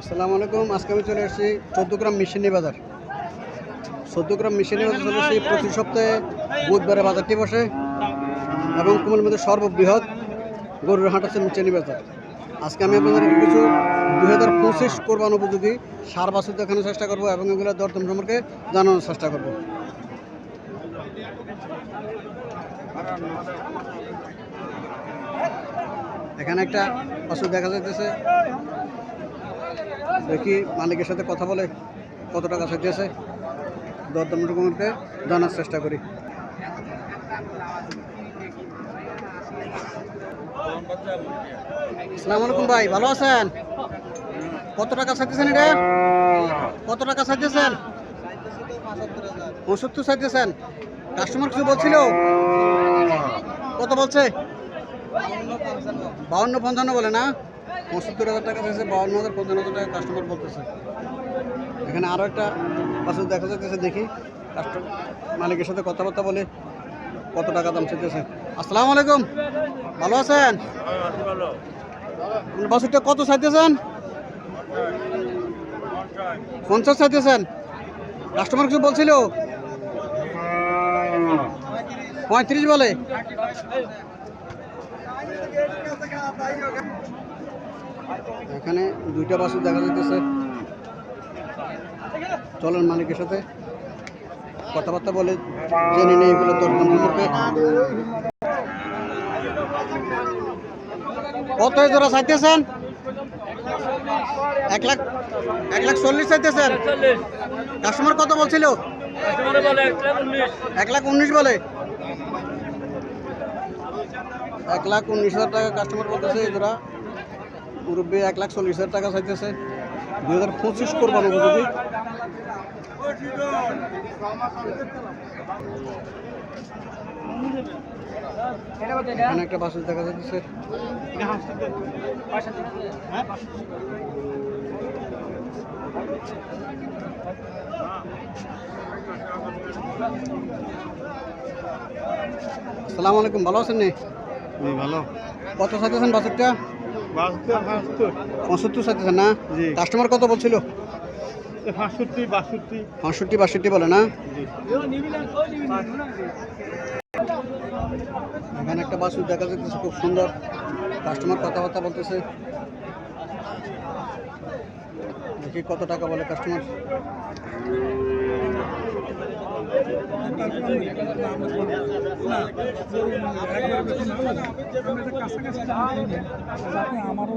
আসসালামু আলাইকুম। আজকে আমি চলে এসেছি চোদ্দ গ্রাম মিশনি বাজার। চোদ্দ গ্রাম মিশনি বাজার চলে এসেছি প্রতি সপ্তাহে বুধবারে বাজারটি বসে এবং কুমির মধ্যে সর্ববৃহৎ গরুর হাট আছে মিশনি বাজার। আজকে আমি আপনাদের কিছু দুই হাজার পঁচিশ কোরবান উপযোগী সার বাছুর দেখানোর চেষ্টা করব এবং এগুলো দরদাম সম্পর্কে জানানোর চেষ্টা করব। এখানে একটা পশু দেখা যাইতেছে। দেখি মালিকের সাথে কথা বলে কত টাকা চাইতেছে দরদাম রকমকে জানার চেষ্টা করি। আসসালামু আলাইকুম ভাই, ভালো আছেন? কত টাকা চাইতেছেন এটা? কত টাকা চাইতেছেন পঁচাত্তর চাইতেছেন কাস্টমার কিছু বলছিল? কত বলছে? বাউন্ন পঞ্চান্ন বলে না? পঁচাত্তর হাজার টাকা চাইছে, বাউন্ন হাজার, পঞ্চান্ন হাজার টাকা কাস্টমার বলতেছে। এখানে আরও একটা পাশে দেখা যাচ্ছে দেখি। কাস্টমার মালিকের সাথে কথাবার্তা বলে কত টাকা দাম চাইতেছে। আসসালামু আলাইকুম। ভালো আছেন? বাসুরটা কত চাইতেছেন? পঞ্চাশ চাইতেছেন। কাস্টমার কিছু বলছিল? পঁয়ত্রিশ বলে। এখানে দুইটা বাসু দেখা যাইতেছে। চলেন মালিকের সাথে কথাবার্তা বলে জেনে নেই এগুলো দরদাম সম্পর্কে। কত জোড়া চাইতেছেন? এক লাখ এক লাখ চল্লিশ চাইতেছেন? কাস্টমার কত বলছিল? এক লাখ উনিশ বলে। এক লাখ উনিশ হাজার টাকা কাস্টমার বলতেছে এই মুরব্বী এক লাখ চল্লিশ হাজার টাকা চাইতেছে। দুই হাজার পঁচিশ করবান উপযোগী। এখানে একটা বাসুর দেখা যাচ্ছে। আসসালামু আলাইকুম ভালো আছেন নি? ভালো। কত চাইতেছেন বাসুরটা পঁচাত্তর না? কাস্টমার কত বলছিল? পঁয়ষট্টি বাষট্টি বলে না? এখানে একটা বাসুর দেখা যাচ্ছে খুব সুন্দর। কাস্টমার কথাবার্তা বলতেছে। দেখি কত টাকা বলে কাস্টমার যাতে আমারও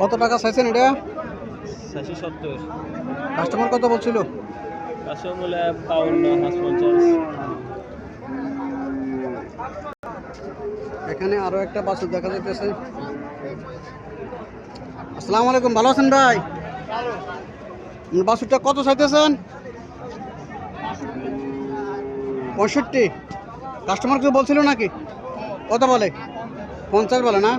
কত টাকা চাইছেন এটা? সত্তর। কাস্টমার কত বলছিল? বাউন্ন পঞ্চাশ। এখানে আরও একটা বাসুর দেখা যাইতেছে। আসসালামু আলাইকুম ভালো আছেন ভাই? বাসুরটা কত চাইতেছেন? পঁয়ষট্টি। কাস্টমার কিছু বলছিল নাকি? কত বলে। পঞ্চাশ বলে না?